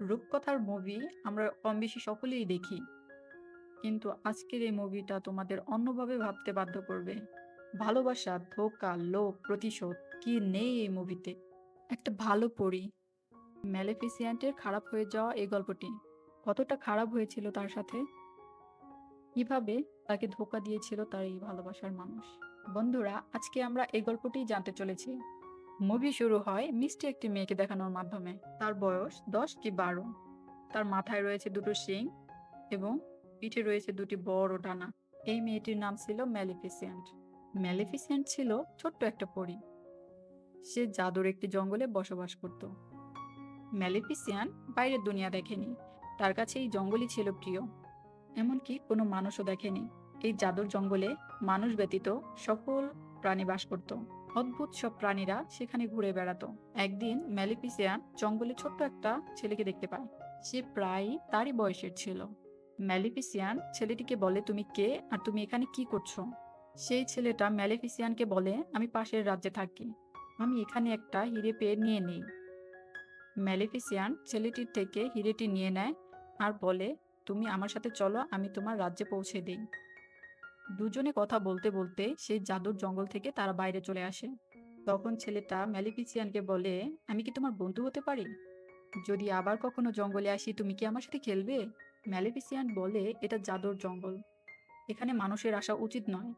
রূপকথার মুভি আমরা কম বেশি সকলেই দেখি। কিন্তু আজকের এই মুভিটা তোমাদের অন্যভাবে ভাবতে বাধ্য করবে। ভালোবাসা, ধোকা লোভ, প্রতিশোধ কি নেই এই মুভিতে? একটা ভালো পড়ি ম্যালেফিসিয়েন্টের খারাপ হয়ে যাওয়া এই গল্পটি। কতটা খারাপ হয়েছিল তার সাথে? কীভাবে তাকে ধোঁকা দিয়েছিল তার এই ভালোবাসার মানুষ? বন্ধুরা আজকে আমরা এই গল্পটিই জানতে চলেছি। মুভি শুরু হয় মিষ্টি একটি মেয়েকে দেখানোর মাধ্যমে। তার বয়স দশ কি বারো। তার মাথায় রয়েছে দুটো শিং এবং পিঠে রয়েছে দুটি বড় ডানা। এই মেয়েটির নাম ছিল ম্যালিফিসিয়েন্ট। ম্যালিফিসিয়েন্ট ছিল ছোট্ট একটা পরী। সে জাদুর একটি জঙ্গলে বসবাস করত। ম্যালিফিসিয়ান বাইরের দুনিয়া দেখেনি। তার কাছে এই জঙ্গলই ছিল প্রিয়। এমনকি কোনো মানুষও দেখেনি। এই জাদুর জঙ্গলে মানুষ ব্যতীত সকল প্রাণী বাস করত। অদ্ভুত সব প্রাণীরা সেখানে ঘুরে বেড়াতো। একদিন ম্যালিফিসিয়ান জঙ্গলে ছোট্ট একটা ছেলেকে দেখতে পায়। সে প্রায় তারই বয়সের ছিল। ম্যালিফিসিয়ান ছেলেটিকে বলে, তুমি কে আর তুমি এখানে কি করছ? সেই ছেলেটা ম্যালিফিসিয়ানকে বলে, আমি পাশের রাজ্যে থাকি। আমি এখানে একটা হিরে পেয়ে নিয়ে নিই ম্যালিফিসিয়ান ছেলেটির থেকে হিরেটি নিয়ে নেয় আর বলে, তুমি আমার সাথে চলো, আমি তোমার রাজ্যে পৌঁছে দিই। দুজনে কথা বলতে বলতে সেই জাদুর জঙ্গল থেকে তারা বাইরে চলে আসে। তখন ছেলেটা ম্যালিফিসিয়ানকে বলে, আমি কি তোমার বন্ধু হতে পারি? যদি আবার কখনো জঙ্গলে আসি, তুমি কি আমার সাথে খেলবে? ম্যালিফিসিয়ান বলে, এটা জাদুর জঙ্গল। এখানে মানুষের আসা উচিত নয়।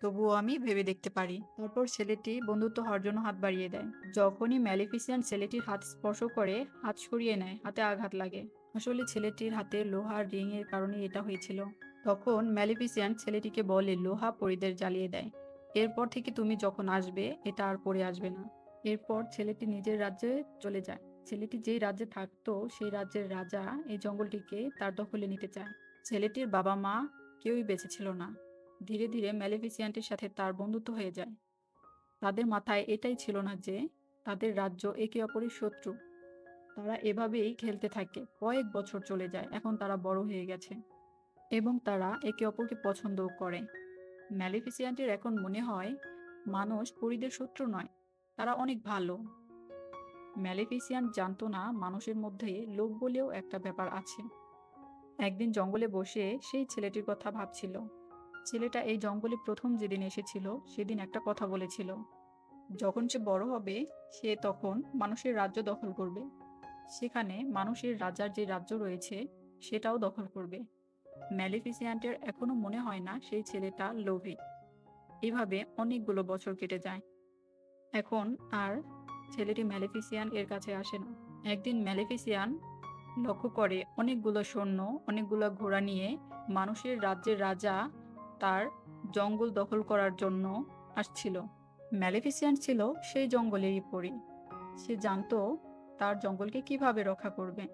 তবুও আমি ভেবে দেখতে পারি। তারপর ছেলেটি বন্ধুত্ব হওয়ার জন্য হাত বাড়িয়ে দেয়। যখনই ম্যালিফিসিয়ান ছেলেটির হাত স্পর্শ করে, হাত সরিয়ে নেয়, হাতে আঘাত লাগে। আসলে ছেলেটির হাতে লোহার রিং এর কারণে এটা হয়েছিল। তখন ম্যালিফিসিয়ান ছেলেটিকে বলে, লোহা পরিদের জ্বালিয়ে দেয়। এরপর থেকে তুমি যখন আসবে, এটা আর পরে আসবে না। এরপর ছেলেটি নিজের রাজ্যে চলে যায়। ছেলেটি যেই রাজ্যে থাকতো, সেই রাজ্যের রাজা এই জঙ্গলটিকে তার দখলে নিতে চায়। ছেলেটির বাবা মা কেউই বেঁচে ছিল না। ধীরে ধীরে ম্যালেফিসিয়ান্টের সাথে তার বন্ধুত্ব হয়ে যায়। তাদের মাথায় এটাই ছিল না যে, তাদের রাজ্য একে অপরের শত্রু। তারা এভাবেই খেলতে থাকে। কয়েক বছর চলে যায়। এখন তারা বড় হয়ে গেছে। এবং তারা একে অপরকে পছন্দও করে। ম্যালেফিসিয়ান্টের এখন মনে হয়, মানুষ পরীদের শত্রু নয়। তারা অনেক ভালো। ম্যালেফিসিয়ান্ট জানতো না মানুষের মধ্যে লোক বলেও একটা ব্যাপার আছে। একদিন জঙ্গলে বসে সেই ছেলেটির কথা ভাবছিল। ছেলেটা এই জঙ্গলে প্রথম যেদিন এসেছিল, সেদিন একটা কথা বলেছিল। যখন সে বড় হবে, সে তখন মানুষের রাজ্য দখল করবে। সেখানে মানুষের রাজার যে রাজ্য রয়েছে, সেটাও দখল করবে। ম্যালেফিসিয়ান্টের এখনও মনে হয় না সেই ছেলেটা লোভী। এভাবে অনেকগুলো বছর কেটে যায়। এখন আর ছেলেটি ম্যালেফিসিয়ান এর কাছে আসে না। একদিন ম্যালেফিসিয়ান লক্ষ্য করে অনেকগুলো সৈন্য, অনেকগুলো ঘোড়া নিয়ে মানুষের রাজ্যের রাজা তার জঙ্গল দখল করার জন্য আসছিল। ম্যালেফিসিয়ান্ট ছিল সেই জঙ্গলেরই পরী। সে জানতো তার জঙ্গলকে কীভাবে রক্ষা করবে।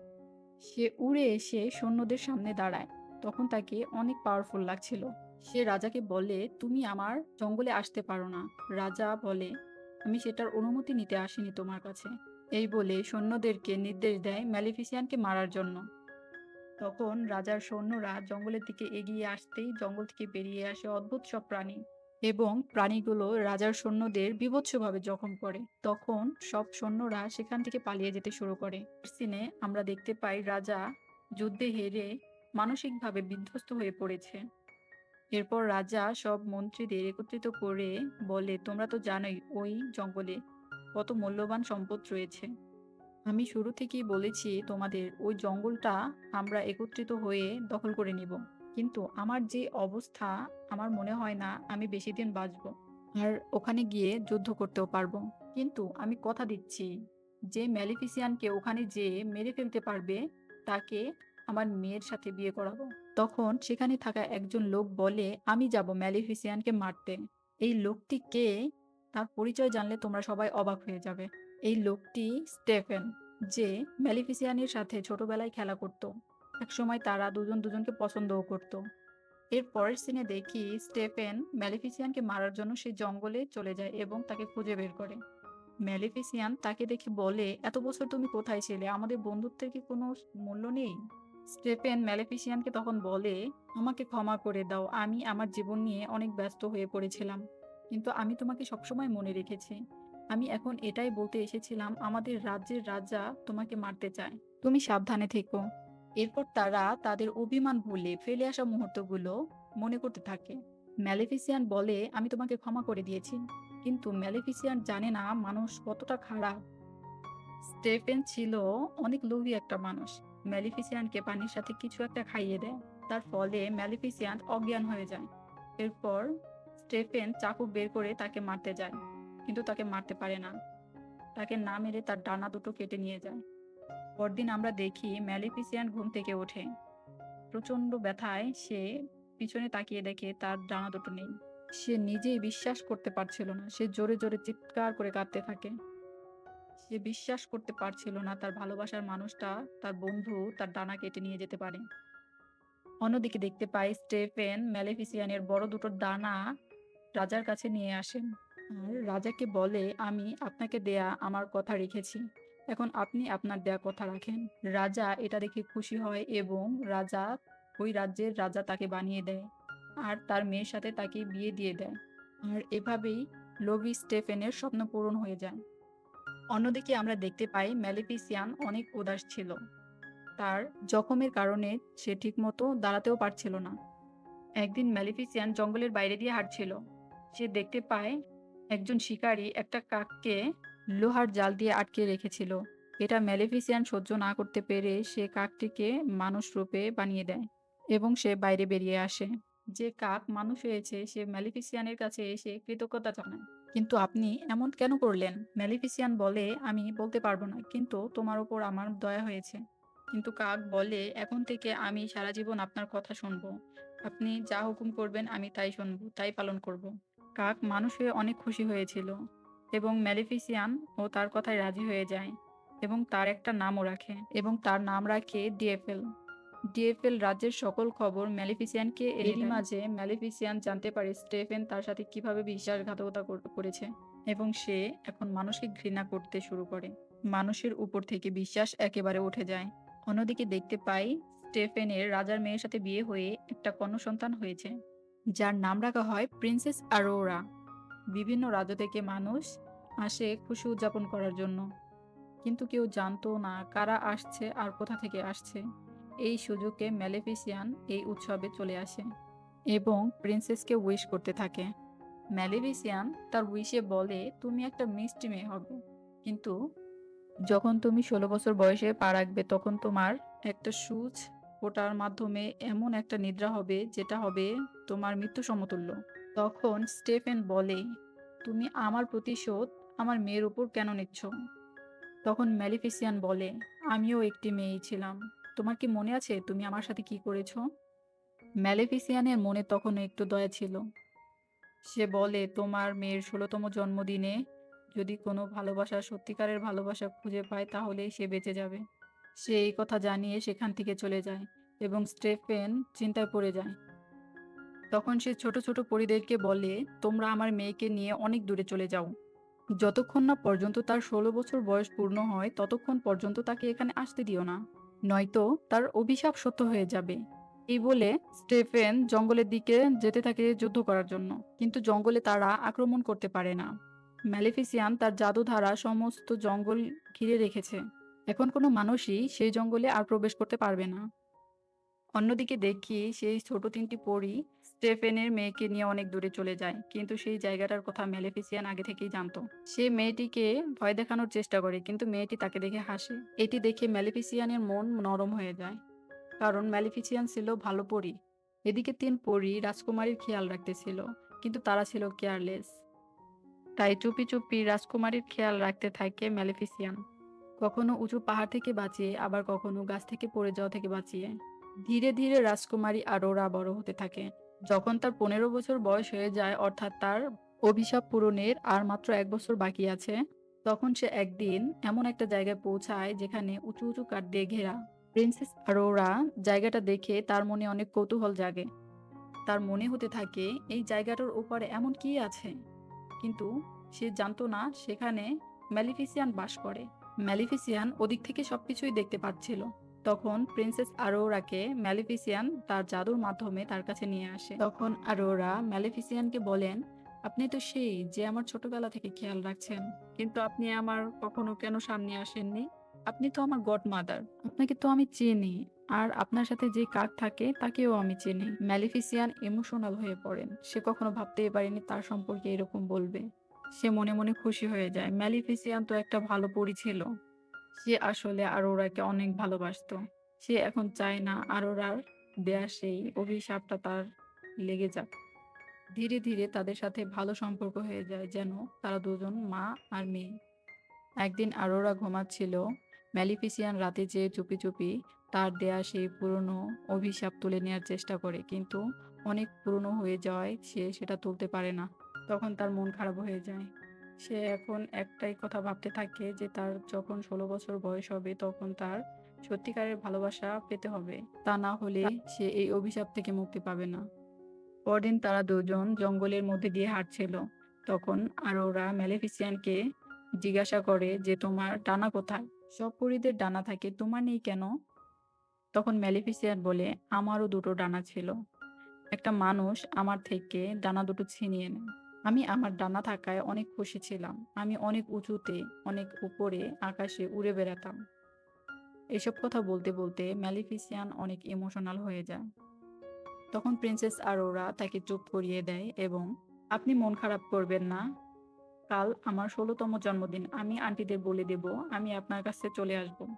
সে উড়ে এসে সৈন্যদের সামনে দাঁড়ায়। তখন তাকে অনেক পাওয়ারফুল লাগছিল। সে রাজাকে বলে, তুমি আমার জঙ্গলে আসতে পারো না। রাজা বলে, আমি সেটার অনুমতি নিতে আসিনি তোমার কাছে। এই বলে সৈন্যদেরকে নির্দেশ দেয় ম্যালিফিসিয়ানকে মারার জন্য। তখন রাজার সৈন্যরা জঙ্গলের দিকে এগিয়ে আসতেই জঙ্গল থেকে বেরিয়ে আসে অদ্ভুত সব প্রাণী এবং প্রাণীগুলো রাজার সৈন্যদের বিভৎসভাবে জখম করে তখন সব সৈন্যরা সেখান থেকে পালিয়ে যেতে শুরু করে সিনে আমরা দেখতে পাই রাজা যুদ্ধে হেরে মানসিকভাবে বিধ্বস্ত হয়ে পড়েছে। এরপর রাজা সব মন্ত্রীদের একত্রিত করে বলে, তোমরা তো জানোই ওই জঙ্গলে কত মূল্যবান সম্পদ রয়েছে। আমি শুরু থেকেই বলেছি তোমাদের, ওই জঙ্গলটা আমরা একত্রিত হয়ে দখল করে নিব। কিন্তু আমার যে অবস্থা, আমার মনে হয় না আমি বেশি দিন বাঁচব। আর ওখানে গিয়ে যুদ্ধ করতেও পারব। কিন্তু আমি কথা দিচ্ছি, যে ম্যালিফিসিয়ানকে ওখানে যে মেরে ফেলতে পারবে, তাকে আমার মেয়ের সাথে বিয়ে করাবো। তখন সেখানে থাকা একজন লোক বলে, আমি যাব ম্যালিফিসিয়ানকে মারতে। এই লোকটি কে? তার পরিচয় জানলে তোমরা সবাই অবাক হয়ে যাবে। এই লোকটি স্টেফেন, যে ম্যালিফিসিয়ানের সাথে ছোটবেলায় খেলা করত। একসময় তারা দুজন দুজনকে পছন্দও করত। এর পরের সিনে দেখি স্টেফেন ম্যালিফিসিয়ানকে মারার জন্য সেই জঙ্গলে চলে যায় এবং তাকে খুঁজে বের করে। ম্যালিফিসিয়ান তাকে দেখে বলে, এত বছর তুমি কোথায় ছিলে? আমাদের বন্ধুত্বের কি কোনো মূল্য নেই? স্টেফেন ম্যালিফিসিয়ানকে তখন বলে, আমাকে ক্ষমা করে দাও, আমি আমার জীবন নিয়ে অনেক ব্যস্ত হয়ে পড়েছিলাম। কিন্তু আমি তোমাকে সবসময় মনে রেখেছি। আমি এখন এটাই বলতে এসেছিলাম, আমাদের রাজ্যের রাজা তোমাকে মারতে চায়। তুমি সাবধানে থেকো। এরপর তারা তাদের অভিমান ভুলে ফেলে আসা মুহূর্তগুলো মনে করতে থাকে। ম্যালেফিসিয়ান বলে, আমি তোমাকে ক্ষমা করে দিয়েছি, কিন্তু ম্যালেফিসিয়ান জানে না মানুষ কতটা খারাপ। স্টেফেন ছিল অনেক লোভী একটা মানুষ। ম্যালিফিসিয়ানকে পানির সাথে কিছু একটা খাইয়ে দেয়। তার ফলে ম্যালিফিসিয়ান অজ্ঞান হয়ে যায়। এরপর স্টেফেন চাকু বের করে তাকে মারতে যায়, কিন্তু তাকে মারতে পারে না। তাকে না মেরে তার ডানা দুটো কেটে নিয়ে যায়। পরদিন আমরা দেখি ম্যালিফিসিয়ান ঘুম থেকে ওঠে। প্রচণ্ড ব্যথায় সে পিছনে তাকিয়ে দেখে তার ডানা দুটো নেই। সে নিজেই বিশ্বাস করতে পারছিল না। সে জোরে জোরে চিৎকার করে কাঁদতে থাকে। সে বিশ্বাস করতে পারছিল না তার ভালোবাসার মানুষটা, তার বন্ধু তার ডানা কেটে নিয়ে যেতে পারে। অন্যদিকে দেখতে পাই স্টেফেন ম্যালেফিসিয়ানের বড় দুটো ডানা রাজার কাছে নিয়ে আসেন রাজাকে বলে, আমি আপনাকে দেয়া আমার কথা রেখেছি। এখন আপনি আপনার দেয়া কথা রাখেন। রাজা এটা দেখে খুশি হয় এবং রাজা ওই রাজ্যের রাজা তাকে বানিয়ে দেয় আর তার মেয়ের সাথে তাকে বিয়ে দিয়ে দেয়। আর এভাবেই লোভি স্টেফেনের স্বপ্ন পূরণ হয়ে যায়। অন্যদিকে আমরা দেখতে পাই ম্যালিফিসিয়ান অনেক উদাস ছিল। তার জখমের কারণে সে ঠিকমতো দাঁড়াতেও পারছিল না। একদিন ম্যালিফিসিয়ান জঙ্গলের বাইরে দিয়ে হাঁটছিল। সে দেখতে পায় একজন শিকারী একটা কাককে লোহার জাল দিয়ে আটকে রেখেছিল। এটা ম্যালিফিসিয়ান সহ্য না করতে পেরে সে কাকটিকে মানুষ রূপে বানিয়ে দেয় এবং সে বাইরে বেরিয়ে আসে। যে কাক মানুষ হয়েছে, সে ম্যালিফিসিয়ানের কাছে এসে কৃতজ্ঞতা জানায়। কিন্তু আপনি এমন কেন করলেন? ম্যালিফিসিয়ান বলে, আমি বলতে পারব না। কিন্তু তোমার ওপর আমার দয়া হয়েছে। কিন্তু কাক বলে, এখন থেকে আমি সারা জীবন আপনার কথা শুনব। আপনি যা হুকুম করবেন, আমি তাই শুনব, তাই পালন করব। কাক মানুষ হয়ে অনেক খুশি হয়েছিল এবং ম্যালিফিসিয়ান ও তার কথায় রাজি হয়ে যায় এবং তার একটা নামও রাখে এবং তার নাম রাখে ডিএফএল। ডিএফএল রাজ্যের সকল খবর ম্যালিফিসিয়ানকে এরই মাঝে ম্যালিফিসিয়ান জানতে পারে স্টেফেন তার সাথে কীভাবে বিশ্বাসঘাতকতা করেছে এবং সে এখন মানুষকে ঘৃণা করতে শুরু করে। মানুষের উপর থেকে বিশ্বাস একেবারে উঠে যায়। অন্যদিকে দেখতে পাই স্টেফেনের রাজার মেয়ের সাথে বিয়ে হয়ে একটা কন্যা সন্তান হয়েছে যার নাম রাখা হয় প্রিন্সেস আরোরা বিভিন্ন রাজ্য থেকে মানুষ আসে খুশি উদযাপন করার জন্য। কিন্তু কেউ জানতো না কারা আসছে আর কোথা থেকে আসছে। এই সুযোগে ম্যালেফিসিয়ান এই উৎসবে চলে আসে এবং প্রিন্সেসকে উইশ করতে থাকে। ম্যালেফিসিয়ান তার উইশে বলে, তুমি একটা মিষ্টি মেয়ে হবে। কিন্তু যখন তুমি ষোলো বছর বয়সে পা রাখবে, তখন তোমার একটা সুচ ওটার মাধ্যমে এমন একটা নিদ্রা হবে, যেটা হবে তোমার মৃত্যু সমতুল্য। তখন স্টেফেন বলে, তুমি আমার প্রতিশোধ আমার মেয়ের উপর কেন নিচ্ছ? তখন ম্যালিফিসিয়ান বলে, আমিও একটি মেয়েই ছিলাম। তোমার কি মনে আছে তুমি আমার সাথে কি করেছ? ম্যালেফিসিয়ানের মনে তখন একটু দয়া ছিল। সে বলে, তোমার মেয়ের ষোলোতম জন্মদিনে যদি কোনো ভালোবাসা সত্যিকারের ভালোবাসা খুঁজে পায় তাহলে সে বেঁচে যাবে। সে এই কথা জানিয়ে সেখান থেকে চলে যায় এবং স্টেফেন চিন্তায় পড়ে যায়। তখন সে ছোট ছোট পরিদেরকে বলে, তোমরা আমার মেয়েকে নিয়ে অনেক দূরে চলে যাও। যতক্ষণ না পর্যন্ত তার ষোলো বছর বয়স পূর্ণ হয়, ততক্ষণ পর্যন্ত তাকে এখানে আসতে দিও না। নয়তো তার অভিশাপ সত্য হয়ে যাবে। এই বলে স্টেফেন জঙ্গলের দিকে যেতে থাকে যুদ্ধ করার জন্য, কিন্তু জঙ্গলে তারা আক্রমণ করতে পারে না। ম্যালিফিসিয়ান তার জাদু ধারা সমস্ত জঙ্গল ঘিরে রেখেছে। এখন কোনো মানুষই সেই জঙ্গলে আর প্রবেশ করতে পারবে না। অন্যদিকে দেখি সেই ছোট তিনটি পরী স্টেফেনের মেয়েকে নিয়ে অনেক দূরে চলে যায়, কিন্তু সেই জায়গাটার কথা ম্যালেফিসিয়ান আগে থেকেই জানতো। সে মেয়েটিকে ভয় দেখানোর চেষ্টা করে, কিন্তু মেয়েটি তাকে দেখে হাসে। এটি দেখে ম্যালেফিসিয়ানের মন নরম হয়ে যায়, কারণ ম্যালিফিসিয়ান ছিল ভালো পরী। এদিকে তিন পরী রাজকুমারীর খেয়াল রাখতেছিল, কিন্তু তারা ছিল কেয়ারলেস। তাই চুপি চুপি রাজকুমারীর খেয়াল রাখতে থাকে ম্যালিফিসিয়ান কখনো উঁচু পাহাড় থেকে বাঁচিয়ে, আবার কখনো গাছ থেকে পড়ে যাওয়া থেকে বাঁচিয়ে। ধীরে ধীরে রাজকুমারী আরোরা বড় হতে থাকে। যখন তার পনেরো বছর বয়স হয়ে যায়, অর্থাৎ তার অভিশাপ পূরণের আর মাত্র এক বছর বাকি আছে, তখন সে একদিন এমন একটা জায়গায় পৌঁছায় যেখানে উঁচু উঁচু কাঠ দিয়ে ঘেরা। প্রিন্সেস আরোরা জায়গাটা দেখে তার মনে অনেক কৌতূহল জাগে। তার মনে হতে থাকে, এই জায়গাটার ওপারে এমন কি আছে? কিন্তু সে জানতো না, সেখানে ম্যালিফিসিয়ান বাস করে। ম্যালিফিসিয়ান ওদিক থেকে সবকিছুই দেখতে পাচ্ছিল। তখন প্রিন্সেস আরোরাকে ম্যালিফিসিয়ান তার জাদুর মাধ্যমে তার কাছে নিয়ে আসে। তখন আরোরা ম্যালিফিসিয়ানকে বলেন, আপনি তো সেই যে আমার ছোটবেলা থেকে খেয়াল রাখছেন, কিন্তু আপনি আমার কখনো কেন সামনে আসেননি? আপনি তো আমার গড মাদার আপনাকে তো আমি চিনি, আর আপনার সাথে যে কাক থাকে তাকেও আমি চিনি। ম্যালিফিসিয়ান ইমোশনাল হয়ে পড়েন। সে কখনো ভাবতেই পারেনি তার সম্পর্কে এরকম বলবে। সে মনে মনে খুশি হয়ে যায়, ম্যালিফিসিয়ান তো একটা ভালো পরি ছিল। সে আসলে আরোরাকে অনেক ভালোবাসতো। সে এখন চায় না আরোরার দেয়া সেই অভিশাপটা তার লেগে যাক। ধীরে ধীরে তাদের সাথে ভালো সম্পর্ক হয়ে যায় যেন তারা দুজন মা আর মেয়ে। একদিন আরোরা ঘুমাচ্ছিল। ম্যালিফিসিয়ান রাতে যে চুপি চুপি তার দেয়া সেই পুরনো অভিশাপ তুলে নেওয়ার চেষ্টা করে, কিন্তু অনেক পুরনো হয়ে যাওয়ায় সে সেটা তুলতে পারে না। তখন তার মন খারাপ হয়ে যায়। সে এখন একটাই কথা ভাবতে থাকে যে তার যখন ষোলো বছর বয়স হবে তখন তার সত্যিকারের ভালোবাসা পেতে হবে। তা না হলে সে এই অভিশাপ থেকে মুক্তি পাবে না। পরদিন তারা দুজন জঙ্গলের মধ্যে দিয়ে হাঁটছিল। তখন আরোরা ম্যালেফিসিয়ানকে জিজ্ঞাসা করে যে, তোমার ডানা কোথায়? সব পরীদের ডানা থাকে, তোমার নেই কেন? তখন ম্যালিফিসিয়ান বলে, আমারও দুটো ডানা ছিল। একটা মানুষ আমার থেকে ডানা দুটো ছিনিয়ে নেয়। আমি আমার ডানা থাকায় অনেক খুশি ছিলাম। আমি অনেক উঁচুতে, অনেক উপরে আকাশে উড়ে বেড়াতাম। এসব কথা বলতে বলতে ম্যালিফিসিয়ান অনেক ইমোশনাল হয়ে যায়। তখন প্রিন্সেস আরোরা তাকে চুপ করিয়ে দেয় এবং, আপনি মন খারাপ করবেন না। কাল আমার ষোলোতম জন্মদিন। আমি আন্টিদের বলে দেব, আমি আপনার কাছে চলে আসব।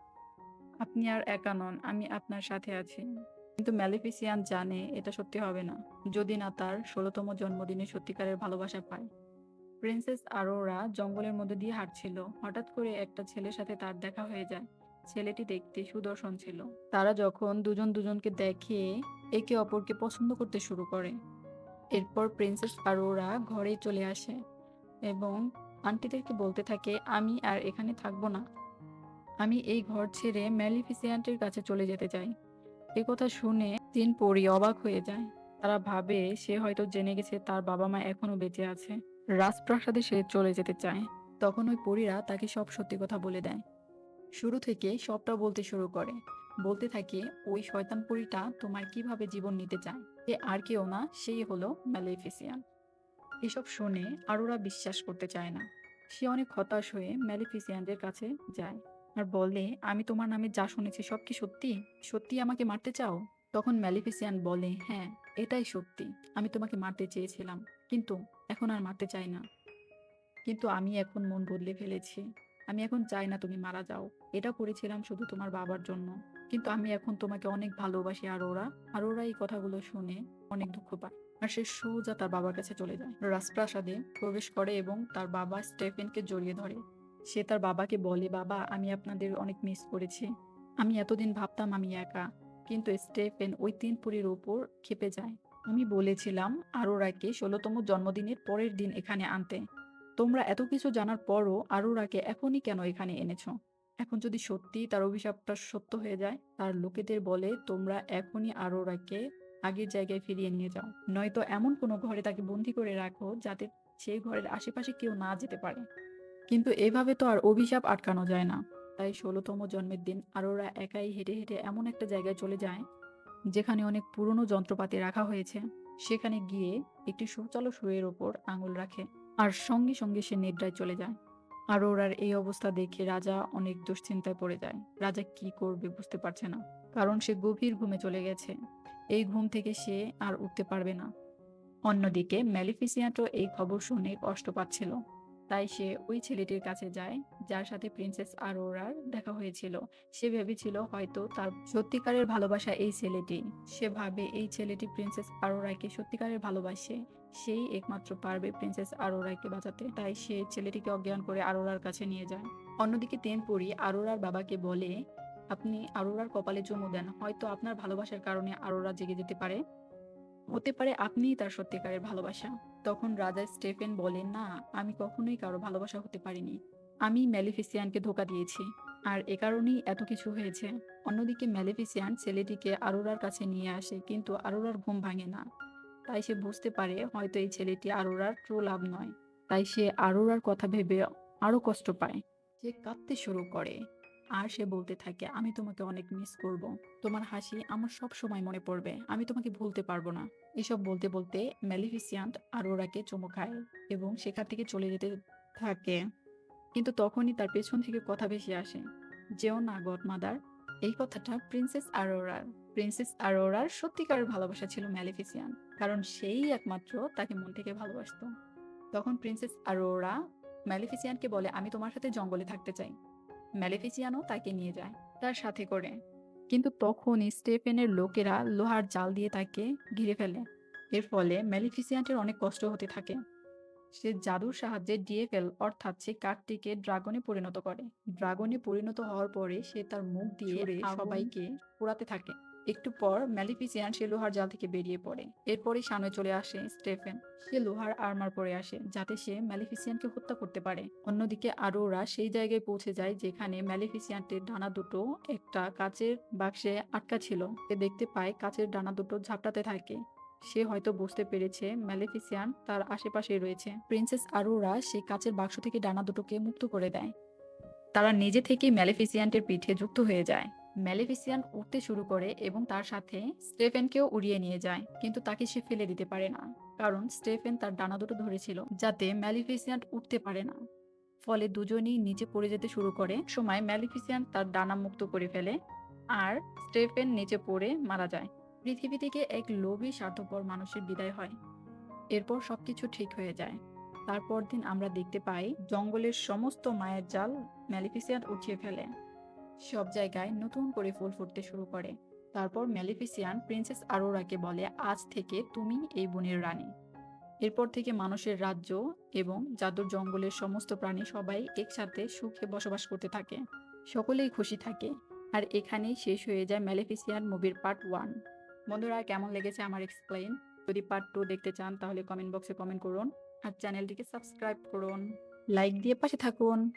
আপনি আর একা নন, আমি আপনার সাথে আছি। কিন্তু ম্যালিফিসিয়ান জানে এটা সত্যি হবে না, যদি না তার ষোলোতম জন্মদিনে সত্যিকারের ভালোবাসা পায়। প্রিন্সেস আরোরা জঙ্গলের মধ্যে দিয়ে হাঁটছিল, হঠাৎ করে একটা ছেলের সাথে তার দেখা হয়ে যায়। ছেলেটি দেখতে সুদর্শন ছিল। তারা যখন দুজন দুজনকে দেখে একে অপরকে পছন্দ করতে শুরু করে, এরপর প্রিন্সেস আরোরা ঘরে চলে আসে এবং আন্টিদেরকে বলতে থাকে, আমি আর এখানে থাকব না। আমি এই ঘর ছেড়ে ম্যালিফিসিয়ান্টের কাছে চলে যেতে চাই। এ কথা শুনে তিন পরি অবাক হয়ে যায়। তারা ভাবে সে হয়তো জেনে গেছে তার বাবা মা এখনও বেঁচে আছে। রাজপ্রাসাদে সে চলে যেতে চায়। তখন ওই পরীরা তাকে সব সত্যি কথা বলে দেয়। শুরু থেকে সবটা বলতে শুরু করে। বলতে থাকে, ওই শয়তান পরীটা তোমার কীভাবে জীবন নিতে চায়? এ আর কেউ না, সেই হলো ম্যালিফিসিয়ান। এসব শুনে আরোরা বিশ্বাস করতে চায় না। সে অনেক হতাশ হয়ে ম্যালিফিসিয়ানদের কাছে যায়। আর বলে, আমি তোমার নামে যা শুনেছি সব কি সত্যি? সত্যি আমাকে মারতে চাও? তখন ম্যালিফিসিয়ান বলে হ্যাঁ এটাই সত্যি। আমি তোমাকে মারতে চেয়েছিলাম, কিন্তু এখন আর মারতে চাই না। কিন্তু আমি এখন মন বদলে ফেলেছি। আমি এখন চাই না তুমি মারা যাও। এটা করেছিলাম শুধু তোমার বাবার জন্য। কিন্তু আমি এখন তোমাকে অনেক ভালোবাসি আর ওরা আর ওরা এই কথাগুলো শুনে অনেক দুঃখ পায়। আর সে সোজা তার বাবার কাছে চলে যায়। রাজপ্রাসাদে প্রবেশ করে এবং তার বাবা স্টেফেনকে জড়িয়ে ধরে। সে তার বাবাকে বলে, বাবা, আমি আপনাদের অনেক মিস করেছি। আমি এতদিন ভাবতাম আমি একা, কিন্তু স্টেফেন ওই তিন পুরীর উপর খেপে যায়। আমি বলেছিলাম আরোরাকে ষোলোতম জন্মদিনের পরের দিন এখানে আনতে। তোমরা এত কিছু জানার পরও আরোরাকে এখনই কেন এখানে এনেছো? এখন যদি সত্যি তার অভিশাপটা সত্য হয়ে যায়, তার লোকেদের বলে তোমরা এখনই আরোরাকে আগের জায়গায় ফিরিয়ে নিয়ে যাও। নয়তো এমন কোনো ঘরে তাকে বন্দি করে রাখো যাতে সেই ঘরের আশেপাশে কেউ না যেতে পারে। কিন্তু এভাবে তো আর অভিশাপ আটকানো যায় না। তাই ষোলোতম জন্মের দিন আরোরা একাই হেঁটে হেঁটে এমন একটা জায়গায় চলে যায়, যেখানে অনেক পুরনো যন্ত্রপাতি রাখা হয়েছে। সেখানে গিয়ে একটি সুচালো শুয়ের ওপর আঙুল রাখে আর সঙ্গে সঙ্গে সে নিদ্রায় চলে যায়। আর ওরার এই অবস্থা দেখে রাজা অনেক দুশ্চিন্তায় পড়ে যায়। রাজা কি করবে বুঝতে পারছে না, কারণ সে গভীর ঘুমে চলে গেছে। এই ঘুম থেকে সে আর উঠতে পারবে না। অন্যদিকে ম্যালিফিসিয়ান্টও এই খবর শুনে কষ্ট পাচ্ছিল। তাই সে ওই ছেলেটির কাছে যায়, যার সাথে প্রিন্সেস আরোরার দেখা হয়েছিল। সে ভেবেছিল হয়তো তার সত্যিকারের ভালোবাসা এই ছেলেটি। সে ভাবে এই ছেলেটি প্রিন্সেস আরোরাকে সত্যিকারের ভালোবাসে। সেই একমাত্র পারবে প্রিন্সেস আরোরাকে বাঁচাতে। তাই সে ছেলেটিকে অজ্ঞান করে আরোরার কাছে নিয়ে যায়। অন্যদিকে তেনপুরি আরোরার বাবাকে বলে, আপনি আরোরার কপালে চুমু দেন। হয়তো আপনার ভালোবাসার কারণে আরোরা জেগে যেতে পারে। হতে পারে আপনিই তার সত্যিকারের ভালোবাসা। তখন রাজা স্টেফেন বলেন, না, আমি কখনোই কারও ভালোবাসা হতে পারিনি। আমি ম্যালিফিসিয়ানকে ধোকা দিয়েছি, আর এ কারণেই এত কিছু হয়েছে। অন্যদিকে ম্যালিফিসিয়ান ছেলেটিকে আরোরার কাছে নিয়ে আসে, কিন্তু আরোরার ঘুম ভাঙে না। তাই সে বুঝতে পারে হয়তো এই ছেলেটি আরোরার ট্রু লাভ নয়। তাই সে আরোরার কথা ভেবে আরও কষ্ট পায়। সে কাঁদতে শুরু করে। আর সে বলতে থাকে, আমি তোমাকে অনেক মিস করব। তোমার হাসি আমার সব সময় মনে পড়বে। আমি তোমাকে ভুলতে পারব না। এসব বলতে বলতে ম্যালিফিসিয়ান্ট আরোরাকে চুমু খায় এবং সেখান থেকে চলে যেতে থাকে। কিন্তু তখনই তার পেছন থেকে কথা ভেসে আসে, যেও না গড মাদার এই কথাটা প্রিন্সেস আরোরার প্রিন্সেস আরোরার সত্যিকার ভালোবাসা ছিল ম্যালিফিসিয়ান কারণ সেই একমাত্র তাকে মন থেকে ভালোবাসতো। তখন প্রিন্সেস আরোরা ম্যালিফিসিয়ানকে বলে, আমি তোমার সাথে জঙ্গলে থাকতে চাই। ম্যালিফিসিয়ানও তাকে নিয়ে যায় তার সাথে করে। কিন্তু তখন স্টেফেনের লোকেরা লোহার জাল দিয়ে তাকে ঘিরে ফেলে। এর ফলে ম্যালিফিসিয়ান্টের অনেক কষ্ট হতে থাকে। সে জাদুর সাহায্যে ডিএফএল অর্থাৎ সে কাঠটিকে ড্রাগনে পরিণত করে। ড্রাগনে পরিণত হওয়ার পরে সে তার মুখ দিয়ে সবাইকে পোড়াতে থাকে। একটু পর ম্যালিফিসিয়ান সে লোহার জাল থেকে বেরিয়ে পড়ে। এরপরই সামনে চলে আসে স্টেফেন। সে লোহার আর্মার পরে আসে, যাতে সে ম্যালিফিসিয়ানকে হত্যা করতে পারে। অন্যদিকে আরোরা সেই জায়গায় পৌঁছে যায় যেখানে ম্যালিফিসিয়ান্টের ডানা দুটো একটা কাচের বাক্সে আটকা ছিল। সে দেখতে পায় কাচের ডানা দুটো ঝাপটাতে থাকে। সে হয়তো বুঝতে পেরেছে ম্যালেফিসিয়ান তার আশেপাশে রয়েছে। প্রিন্সেস আরোরা সেই কাচের বাক্স থেকে ডানা দুটোকে মুক্ত করে দেয়। তারা নিজে থেকেই ম্যালেফিসিয়ান্টের পিঠে যুক্ত হয়ে যায়। ম্যালেফিসিয়ান্ট উঠতে শুরু করে এবং তার সাথে স্টেফেনকেও উড়িয়ে নিয়ে যায়, কিন্তু তাকে সে ফেলে দিতে পারে না। কারণ স্টেফেন তার ডানা দুটো ধরেছিল, যাতে ম্যালিফিসিয়ান্ট উঠতে পারে না। ফলে দুজনেই নিচে পড়ে যেতে শুরু করে। সময় ম্যালিফিসিয়ান্ট তার ডানা মুক্ত করে ফেলে আর স্টেফেন নিচে পড়ে মারা যায়। পৃথিবী থেকে এক লোভী, স্বার্থপর মানুষের বিদায় হয়। এরপর সবকিছু ঠিক হয়ে যায়। তারপর দিন আমরা দেখতে পাই, জঙ্গলের সমস্ত মায়ের জাল ম্যালিফিসিয়ান্ট উঠিয়ে ফেলে। সব জায়গায় নতুন করে ফুল ফুটতে শুরু করে। তারপর ম্যালিফিসিয়ান প্রিন্সেস আরোরাকে বলে, আজ থেকে তুমি এই বনের রানী। এরপর থেকে মানুষের রাজ্য এবং জাদুর জঙ্গলের সমস্ত প্রাণী সবাই একসাথে সুখে বসবাস করতে থাকে। সকলেই খুশি থাকে। আর এখানেই শেষ হয়ে যায় ম্যালিফিসিয়ান মুভির পার্ট ওয়ান। বন্ধুরা, কেমন লেগেছে আমার এক্সপ্লেইন যদি পার্ট টু দেখতে চান, তাহলে কমেন্ট বক্সে কমেন্ট করুন। আর চ্যানেলটিকে সাবস্ক্রাইব করুন। লাইক দিয়ে পাশে থাকুন।